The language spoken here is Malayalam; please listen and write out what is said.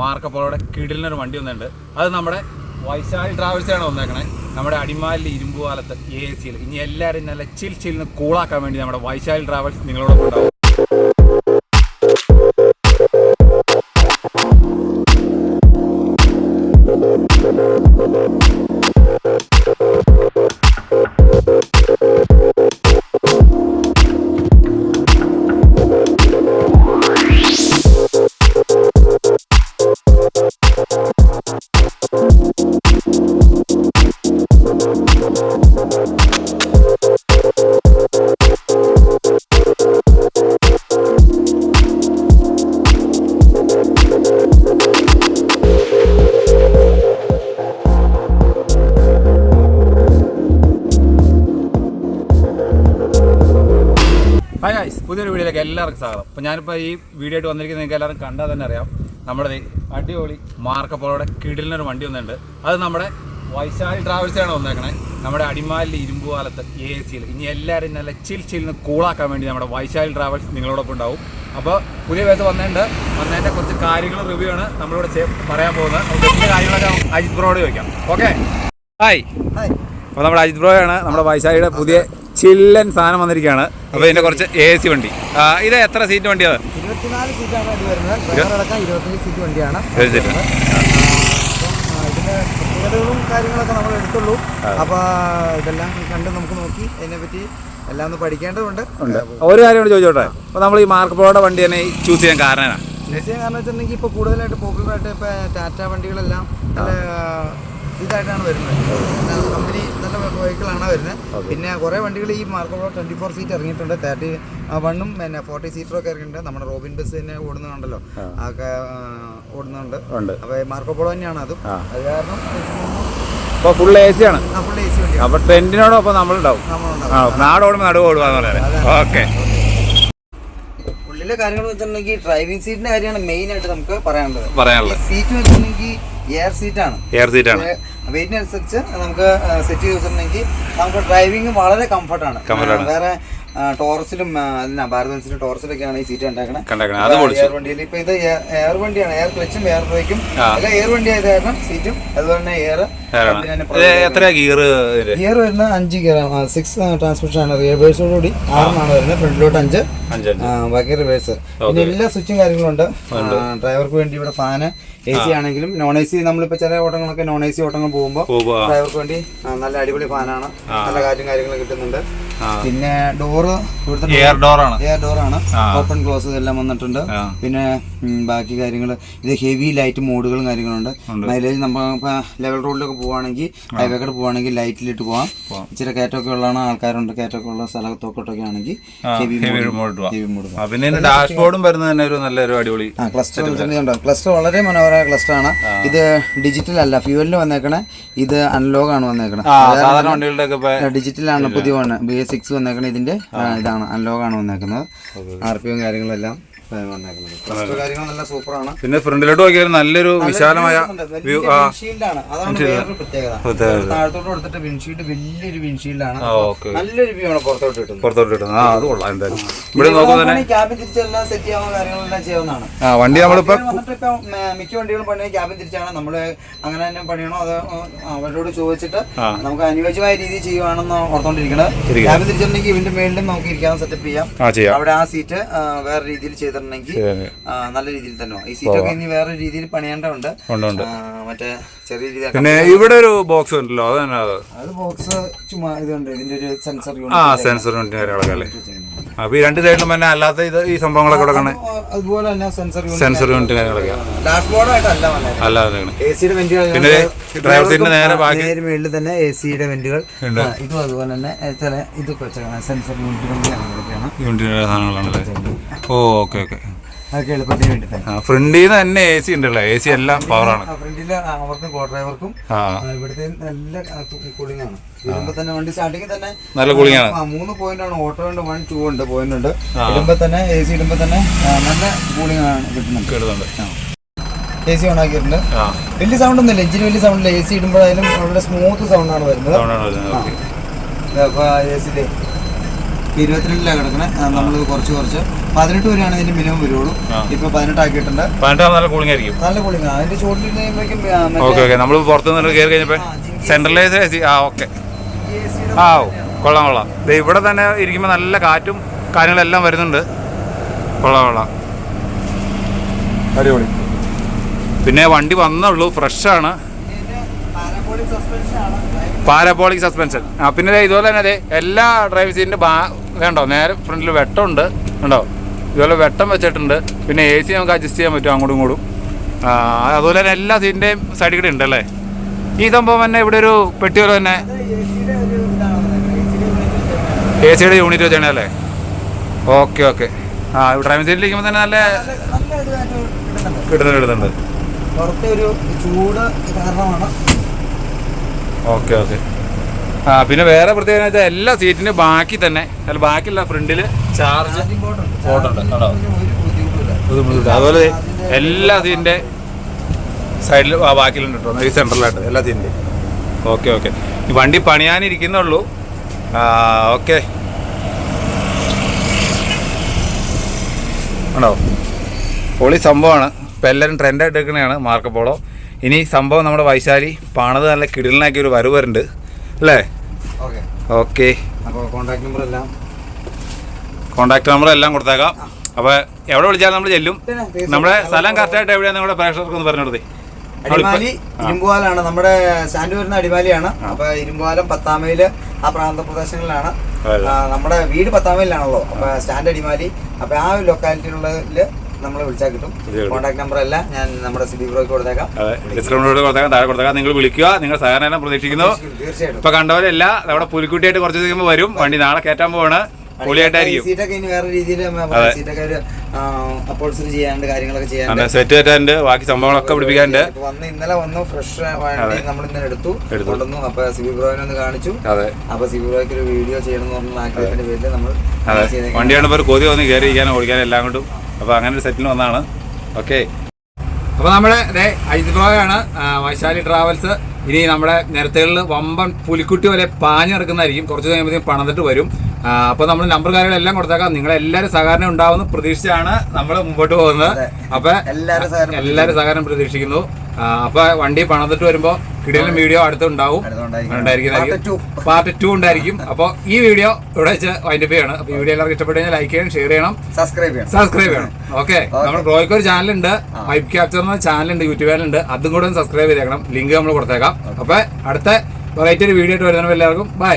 മാർക്കപ്പോളയുടെ കിടിലിനൊരു വണ്ടി വന്നിട്ടുണ്ട്. അത് നമ്മുടെ വൈശാലി ട്രാവൽസാണ് വന്നേക്കണേ. നമ്മുടെ അടിമാലിൽ ഇരുമ്പുകാലത്ത് എ സിയിൽ ഇനി എല്ലാവരും നല്ല ചിൽ ചില്ലിന് കൂളാക്കാൻ വേണ്ടി നമ്മുടെ വൈശാലി ട്രാവൽസ് നിങ്ങളോടൊപ്പം ഉണ്ടാവും. വീഡിയോയിലേക്ക് എല്ലാവർക്കും സ്വാഗതം. അപ്പോൾ ഞാനിപ്പോൾ ഈ വീഡിയോ ആയിട്ട് വന്നിരിക്കുന്നത് നിങ്ങൾക്ക് എല്ലാവരും കണ്ടാൽ തന്നെ അറിയാം. നമ്മുടെ അടിപൊളി മാർക്കപ്പോളയുടെ കിടിലിനൊരു വണ്ടി വന്നിട്ടുണ്ട്. അത് നമ്മുടെ വൈശാലി ട്രാവൽസാണ് വന്നേക്കണേ. നമ്മുടെ അടിമാലിൽ ഇരുമ്പുകാലത്ത് എ സിയിൽ ഇനി എല്ലാവരും നല്ല ചിൽ ചില്ലിന് കൂളാക്കാൻ വേണ്ടി നമ്മുടെ വൈശാലി ട്രാവൽസ് നിങ്ങളോടൊപ്പം ഉണ്ടാവും. അപ്പോൾ പുതിയ ബസ് വന്നിട്ടുണ്ട് വന്നതിന്റെ കുറച്ച് കാര്യങ്ങൾ റിവ്യൂ ആണ് നമ്മളിവിടെ പറയാൻ പോകുന്നത്. കാര്യങ്ങളൊക്കെ അജിത് ബ്രോയോട് ചോദിക്കാം. ഓക്കെ ഹായ് അപ്പോൾ നമ്മുടെ അജിത് ബ്രോയാണ് നമ്മുടെ വൈശാലിയുടെ പുതിയ ചില്ലൻ സാധനം വന്നിരിക്കുകയാണ്. അപ്പോൾ ഇതിന്റെ കുറച്ച് എ സി വണ്ടി. ഇത് എത്ര സീറ്റ് വണ്ടിയാണ് ഇരുപത്തിനാല് സീറ്റാണ് വരുന്നത്. ഇരുപത്തഞ്ച് സീറ്റ് വണ്ടിയാണ്. ഇതിന്റെ പ്രത്യേകതകളും കാര്യങ്ങളൊക്കെ നമ്മൾ എടുത്തുള്ളൂ. അപ്പോൾ ഇതെല്ലാം കണ്ട് നമുക്ക് നോക്കി അതിനെപ്പറ്റി എല്ലാം ഒന്ന് പഠിക്കേണ്ടതുണ്ട്. ഒരു കാര്യം ചോദിച്ചോട്ടെ? അപ്പോൾ നമ്മൾ ഈ മാർക്ക് പ്രോയുടെ വണ്ടി തന്നെ ചൂസ് ചെയ്യാൻ കാരണമാണ് കാരണം വെച്ചിട്ടുണ്ടെങ്കിൽ ഇപ്പോൾ കൂടുതലായിട്ട് പോപ്പുലറായിട്ട് ഇപ്പോൾ ടാറ്റ വണ്ടികളെല്ലാം നല്ല ഇതായിട്ടാണ് വരുന്നത്. കമ്പനി വരുന്നത്. പിന്നെ കുറേ വണ്ടികൾ ഈ മാർക്കോ ട്വന്റി ഫോർ സീറ്റ് ഇറങ്ങിയിട്ടുണ്ട്. തേർട്ടി വണ്ണും പിന്നെ ഫോർട്ടി സീറ്ററൊക്കെ ഇറങ്ങിയിട്ടുണ്ട്. നമ്മുടെ റോബിൻ ബസ് തന്നെ ഓടുന്നുണ്ടല്ലോ. അതൊക്കെ ഓടുന്നുണ്ട്. അപ്പോൾ മാർക്കോപോളോ തന്നെയാണ് അതും. അത് കാരണം അപ്പോൾ ഫുൾ എ സി ആണ്. അപ്പോൾ ട്രെൻഡിനോടൊപ്പം നമ്മളുണ്ടാവും. നടുവ് ഓക്കെ. ഉള്ളിലെ കാര്യങ്ങൾ വെച്ചിട്ടുണ്ടെങ്കിൽ ഡ്രൈവിംഗ് സീറ്റിന്റെ കാര്യമാണ് മെയിൻ ആയിട്ട് നമുക്ക് പറയാനുള്ളത്. പറയാനുള്ളത്. സീറ്റ് വെച്ചിട്ടുണ്ടെങ്കിൽ എയർ സീറ്റാണ് എയർ സീറ്റാണ് വെയിറ്റിനനുസരിച്ച് നമുക്ക് സെറ്റ് ചെയ്ത് വെച്ചിട്ടുണ്ടെങ്കിൽ നമുക്ക് ഡ്രൈവിംഗ് വളരെ കംഫർട്ടാണ് വേറെ ടോറസിലും ആ, അല്ല ഭാരത് ബെൻസിലും ടോറസിലൊക്കെയാണ് ഈ സീറ്റ് ഉണ്ടാക്കുന്നത് എയർ വണ്ടിയിൽ ഇപ്പൊ ഇത് എയർ- വണ്ടിയാണ് എയർ ക്ലച്ചും എയർ ബ്രേക്കും അല്ല എല്ലാം എയർ വണ്ടി ആയത് കാരണം സീറ്റും അതുപോലെ തന്നെ എയർ എത്ര ഗിയർ ഗിയർ വരുന്ന അഞ്ച് ഗിയർ സിക്സ് ട്രാൻസ്മിഷൻ ആണ്. റിവേഴ്സോടുകൂടി ആറിനാണ് വരുന്നത്. ഫ്രണ്ടിലോട്ട് അഞ്ച്. ബാക്കി റിവേഴ്സ് പിന്നെ എല്ലാ സ്വിച്ചും കാര്യങ്ങളും ഉണ്ട്. ഡ്രൈവർക്ക് വേണ്ടി ഇവിടെ ഫാന് എ സി ആണെങ്കിലും നോൺ എ സി നമ്മളിപ്പോ ചില ഓട്ടങ്ങളൊക്കെ നോൺ എ സി ഓട്ടങ്ങൾ പോകുമ്പോൾ ഡ്രൈവർക്ക് വേണ്ടി നല്ല അടിപൊളി ഫാനാണ് നല്ല കാറ്റും കാര്യങ്ങളും കിട്ടുന്നുണ്ട്. പിന്നെ ഡോറ് ഇവിടുത്തെ എയർ ഡോറാണ് എയർ ഡോറാണ് ഓപ്പൺ ക്ലോസ് എല്ലാം വന്നിട്ടുണ്ട്. പിന്നെ ബാക്കി കാര്യങ്ങൾ ഇത് ഹെവി ലൈറ്റ് മോഡുകളും കാര്യങ്ങളുണ്ട്. മൈലേജ് നമ്മൾ ലെവൽ റോഡിലൊക്കെ പോവാണെങ്കിൽ ഹൈവേക്കടെ പോവാണെങ്കിൽ ലൈറ്റിലിട്ട് പോവാം. ഇച്ചിരി കയറ്റമൊക്കെ ഉള്ളതാണ് ആൾക്കാരുണ്ട്. കയറ്റമൊക്കെ ഉള്ള സ്ഥലത്തോക്കോട്ടൊക്കെ ആണെങ്കിൽ ഹെവി മോഡ് പിന്നെ ഡാഷ്ബോർഡും വരുന്നത് തന്നെ ഒരു നല്ലൊരു അടിപൊളി ആ ക്ലസ്റ്റർ ക്ലസ്റ്റർ വളരെ മനോഹരമായ ക്ലസ്റ്റർ ആണ്. ഇത് ഡിജിറ്റൽ അല്ല ഫ്യൂവലിൽ വന്നേക്കണേ ഇത് അനലോഗ് ആണ് വന്നേക്കണേ. ഡിജിറ്റൽ ആണ് പുതിയ ബി സിക്സ് വന്നേക്കണേ ഇതിന്റെ ഇതാണ് അനലോഗ് ആണ് വന്നേക്കുന്നത്. ആർ പി എം കാര്യങ്ങളെല്ലാം. പിന്നെ ഫ്രണ്ടിലോട്ട് നോക്കിയാൽ നല്ലൊരു വിശാലമായ വ്യൂ ആ. താഴത്തോട്ട് കൊടുത്തിട്ട് വിൻഷീൽഡ് വലിയൊരു വിൻഷീൽഡാണ് നല്ലൊരു വ്യൂ ആണ് പുറത്തോട്ട് കിട്ടുന്നത് പുറത്തോട്ട് കിട്ടുന്നത് ആ അത് കൊള്ളാം എന്തായാലും. ഇവിടെ നോക്കുമ്പോൾ തന്നെ ക്യാബിൻ തിരിച്ചെല്ലാം സെറ്റ് ചെയ്യാവുന്ന കാര്യങ്ങളെല്ലാം ചെയ്യാവുന്നതാണ്. ആ വണ്ടി നമ്മളിപ്പോ മിക്ക വണ്ടികളും പണിയ ക്യാബിൻ തിരിച്ചാണ്. നമ്മൾ അങ്ങനെ തന്നെ പണിയണോ അത് അവരോട് ചോദിച്ചിട്ട് നമുക്ക് അനുയോജ്യമായ രീതിയിൽ ചെയ്യുവാണെന്ന് ഓർത്തോണ്ടിരിക്കുന്നത് ക്യാബിൻ തിരിച്ചിട്ടുണ്ടെങ്കിൽ ഇതിന്റെ മേളിലും നമുക്ക് ഇരിക്കാൻ സെറ്റപ്പ് ചെയ്യാം. അവിടെ ആ സീറ്റ് വേറെ രീതിയിൽ ചെയ്തിട്ടുണ്ടെങ്കിൽ നല്ല രീതിയിൽ തന്നെ ഈ സീറ്റൊക്കെ ഇനി വേറെ രീതിയിൽ പണിയേണ്ടതുണ്ട്. മറ്റേ ചെറിയ രീതി പിന്നെ ഇവിടെ ഒരു ബോക്സ് ഉണ്ടല്ലോ അത് അത്. ബോക്സ് ചുമ്മാ ഇതുണ്ട് ഇതിന്റെ ഒരു സെൻസർ ആ സെൻസർ യൂണിറ്റ് കാര്യങ്ങളൊക്കെ അല്ലേ? അപ്പൊ ഈ രണ്ട് സൈഡിലും തന്നെ അല്ലാത്ത ഇത് ഈ സംഭവങ്ങളൊക്കെ കൊടുക്കണേ അതുപോലെ തന്നെ സെൻസർ സെൻസർ യൂണിറ്റ് കാര്യങ്ങളൊക്കെ. ഡാഷ്ബോർഡായിട്ടല്ല വന്നത്. അല്ലാതെ എ സിയുടെ വെന്റുകൾ പിന്നെ ഡ്രൈവർ സീറ്റിന്റെ നേരെ ബാക്കി. നേരെ മേളിൽ തന്നെ എ സിയുടെ വെന്റുകൾ ഇതും അതുപോലെ തന്നെ ചില ഇതൊക്കെ സെൻസർ യൂണിറ്റുകളൊക്കെയാണ് യൂണിറ്റിന്റെ സാധനങ്ങളാണല്ലേ ഓ ഓക്കെ ഓക്കെ. അതൊക്കെ എളുപ്പത്തിന് വേണ്ടി തന്നെ. ഫ്രണ്ടിൽ നിന്ന് തന്നെ എ സി ഉണ്ടല്ലോ എ സി എല്ലാം പവറാണ് ഫ്രണ്ടിൽ അവർക്കും കോ ഡ്രൈവർക്കും ഇവിടുത്തെ നല്ല കൂളിംഗ് ആണ്. ഇടുമ്പോ തന്നെ വണ്ടി സ്റ്റാർട്ടിങ് തന്നെ നല്ല കൂളിംഗ് ആണ്. മൂന്ന് പോയിന്റ് ആണ്. ഓട്ടോ ഉണ്ട് വൺ ടു ഉണ്ട് പോയിന്റ് ഉണ്ട്. ഇടുമ്പോ തന്നെ എ സി ഇടുമ്പോ തന്നെ നല്ല കൂളിംഗ് ആണ് കിട്ടുന്നുണ്ട് കേടുന്നുണ്ട് എ സി ഓൺ ആക്കിയിട്ടുണ്ട്. വലിയ സൗണ്ട് ഒന്നുമില്ല. എഞ്ചിന് വലിയ സൗണ്ടില്ല എ സി ഇടുമ്പോഴായാലും വളരെ സ്മൂത്ത് സൗണ്ട് ആണ് വരുന്നത്. അപ്പോൾ എ സിയിലെ ഇരുപത്തിരണ്ടിലാണ് കിടക്കണേ. നമ്മൾ കുറച്ച് കുറച്ച് പതിനെട്ട് വരെയാണ് ഇതിന്റെ മിനിമം വരുള്ളൂ. ആ. ഇപ്പൊ പതിനെട്ടാക്കിയിട്ടുണ്ട് പതിനെട്ടാം നല്ല കൂളിംഗ് ആയിരിക്കും. നല്ല കൂളിംഗ് അതിന്റെ ചോട്ടിൽ ഓക്കെ ഓക്കെ. നമ്മൾ പുറത്തുനിന്ന് കയറി കഴിഞ്ഞപ്പോ സെൻട്രലൈസ് എ സി ആ ഓക്കെ. ആ കൊള്ളാം കൊള്ളാം. ദേ ഇവിടെ തന്നെ ഇരിക്കുമ്പോൾ നല്ല കാറ്റും കാര്യങ്ങളെല്ലാം വരുന്നുണ്ട്. കൊള്ളാം കൊള്ളാം. അടിപൊളി. പിന്നെ വണ്ടി വന്നുള്ളൂ ഫ്രഷാണ് പാരബോളിക് സസ്പെൻഷൻ ആ പിന്നെ ദേ ഇതുപോലെ തന്നെ അതെ എല്ലാ ഡ്രൈവ് സീറ്റിന്റെ ബാ വേണ്ടോ നേരെ ഫ്രണ്ടിൽ വെട്ടമുണ്ട് ഉണ്ടോ. ഇതുപോലെ വെട്ടം വെച്ചിട്ടുണ്ട്. പിന്നെ എ സി നമുക്ക് അഡ്ജസ്റ്റ് ചെയ്യാൻ പറ്റും അങ്ങോട്ടും ഇങ്ങോട്ടും. അതുപോലെ തന്നെ എല്ലാ സീറ്റിന്റെയും സൈഡിൽ കൂടെ ഉണ്ടല്ലേ ഈ സംഭവം തന്നെ ഇവിടെ ഒരു പെട്ടി പോലെ തന്നെ എ സിയുടെ യൂണിറ്റ് വെച്ചാണ് അല്ലേ? ഓക്കെ ഓക്കെ ആ ഡ്രൈവിംഗ് സീറ്റിൽ ഇരിക്കുമ്പോൾ തന്നെ നല്ല കിട്ടുന്നുണ്ട് കിട്ടുന്നുണ്ട് ഓക്കെ ഓക്കെ ആ പിന്നെ വേറെ പ്രത്യേകത എല്ലാ സീറ്റിനും ബാക്കി തന്നെ അല്ല ബാക്കിയുള്ള ഫ്രണ്ടിൽ ചാർജ് അതുപോലെ എല്ലാ സീറ്റിന്റെ സൈഡിൽ ബാക്കിലുണ്ട് കേട്ടോ ഈ സെൻട്രലായിട്ട് എല്ലാ സീറ്റിന്റെ ഓക്കെ ഓക്കെ വണ്ടി പണിയാനിരിക്കുന്നുള്ളൂ ഓക്കെ ഉണ്ടോ പൊളി സംഭവമാണ് ഇപ്പം എല്ലാവരും ട്രെൻഡായിട്ട് എടുക്കണതാണ് മാർക്കപ്പോളോ ഇനി സംഭവം നമ്മുടെ വൈശാലി പണത് നല്ല കിടിലിനാക്കി ഒരു വരവ് വരുന്നുണ്ട് അല്ലേ ഓക്കെ അപ്പോൾ കോൺടാക്ട് നമ്പർ എല്ലാം കോൺടാക്ട് നമ്പർ എല്ലാം കൊടുത്തേക്കാം. അപ്പോൾ എവിടെ വിളിച്ചാലും നമ്മൾ ചെല്ലും. നമ്മുടെ സ്ഥലം കറക്റ്റായിട്ട് എവിടെയാണ് നിങ്ങളുടെ പ്രേക്ഷകർക്ക് ഒന്ന് പറഞ്ഞു കൊടുത്തേ. അടിമാലി ഇരുമ്പുവാലാണ്. നമ്മുടെ സാന്റൂരിന്ന് വരുന്ന അടിമാലിയാണ്. അപ്പൊ ഇരുമ്പുവാലം പത്താമയിൽ ആ പ്രാന്ത പ്രദേശങ്ങളിലാണ് നമ്മുടെ വീട് പത്താമയിലാണല്ലോ അപ്പൊ സ്റ്റാൻഡ് അടിമാലി. അപ്പൊ ആ ഒരു ലൊക്കാലിറ്റിയിലുള്ളതിൽ നമ്മൾ വിളിച്ചാൽ കിട്ടും. കോൺടാക്ട് നമ്പർ എല്ലാം ഞാൻ നമ്മുടെ സിബി ബ്രോയ്ക്ക് കൊടുത്തേക്കാം. കൊടുത്തേക്കാം. താഴെ കൊടുത്തേക്കാം. നിങ്ങൾ വിളിക്കുക. നിങ്ങൾ സഹകരണം പ്രതീക്ഷിക്കുന്നു. തീർച്ചയായിട്ടും. ഇപ്പൊ കണ്ടവരല്ല നമ്മുടെ പുലിക്കുട്ടിയായിട്ട് കുറച്ച് കഴിയുമ്പോൾ വരും. വണ്ടി നാളെ കയറ്റാൻ പോവാണ്. പൊളിയായിട്ടായിരിക്കും വേറെ രീതിയിൽ ഒരു ചെയ്യാണ്ട് കാര്യങ്ങളൊക്കെ ചെയ്യാണ്ട് സെറ്റ് തെറ്റാണ്ട് ബാക്കി സംഭവങ്ങളൊക്കെ പിടിപ്പിക്കാനുണ്ട്. വന്ന് ഇന്നലെ വന്നു ഫ്രഷ് വണ്ടി നമ്മൾ ഇന്നലെ എടുത്തു. കൊണ്ടുവന്നു. അപ്പൊ സിബി ബ്രോയിനെ ഒന്ന് കാണിച്ചു. അതെ. അപ്പൊ സിബി ബ്രോയ്ക്ക് ഒരു വീഡിയോ ചെയ്യണം പറഞ്ഞ ആഗ്രഹത്തിന്റെ പേരിൽ നമ്മൾ അതെ. ചെയ്തേക്കുന്നത്. വണ്ടി കാണുമ്പോൾ ഒരു കൊതി വന്ന് കയറിയിരിക്കാനും ഓടിക്കാനും എല്ലാം കൊണ്ടും. അപ്പൊ അങ്ങനെ ഒരു സെറ്റിൽ വന്നാണ് ഓക്കെ. അപ്പൊ നമ്മുടെ ഐതിബ്രോയാണ് വൈശാലി ട്രാവൽസ് ഇനി നമ്മുടെ നിരത്തുകളിൽ വമ്പൻ പുലിക്കുട്ടി പോലെ പാഞ്ഞിറക്കുന്നതായിരിക്കും. കുറച്ച് കഴിയുമ്പോഴത്തേക്കും പണന്നിട്ട് വരും. അപ്പോൾ നമ്മൾ നമ്പർ കാര്യങ്ങളെല്ലാം കൊടുത്തേക്കാം. നിങ്ങളെല്ലാവരും സഹകരണം ഉണ്ടാവുന്ന പ്രതീക്ഷിച്ചാണ് നമ്മൾ മുമ്പോട്ട് പോകുന്നത്. അപ്പൊ എല്ലാവരും സഹകരണം എല്ലാവരും പ്രതീക്ഷിക്കുന്നു. അപ്പൊ വണ്ടി പണിതിട്ട് വരുമ്പോ കിടിലും വീഡിയോ അടുത്തുണ്ടാവും ഉണ്ടാവും. ഉണ്ടായിരിക്കുന്നതായിരിക്കും പാർട്ട് ടു. ഉണ്ടായിരിക്കും. അപ്പോൾ ഈ വീഡിയോ ഇവിടെ വെച്ച് വൈൻഡപ്പ് ചെയ്യണം. അപ്പൊ ഈ വീഡിയോ എല്ലാവർക്കും ഇഷ്ടപ്പെട്ടു കഴിഞ്ഞാൽ ലൈക്ക് ചെയ്യണം ഷെയർ ചെയ്യണം. സബ്സ്ക്രൈബ് ചെയ്യണം. സബ്സ്ക്രൈബ് ചെയ്യണം. ഓക്കെ നമ്മുടെ ബ്രോയ്ക്ക് ഒരു ചാനലുണ്ട് വൈബ് ക്യാപ്ചർ എന്ന ചാനലുണ്ട് യൂട്യൂബ് ചാനലുണ്ട് അതും കൂടെ സബ്സ്ക്രൈബ് ചെയ്തേക്കണം. ലിങ്ക് നമ്മൾ കൊടുത്തേക്കാം. അപ്പൊ അടുത്ത വെറൈറ്റി ഒരു വീഡിയോ ആയിട്ട് വരുന്നവർ എല്ലാവർക്കും ബൈ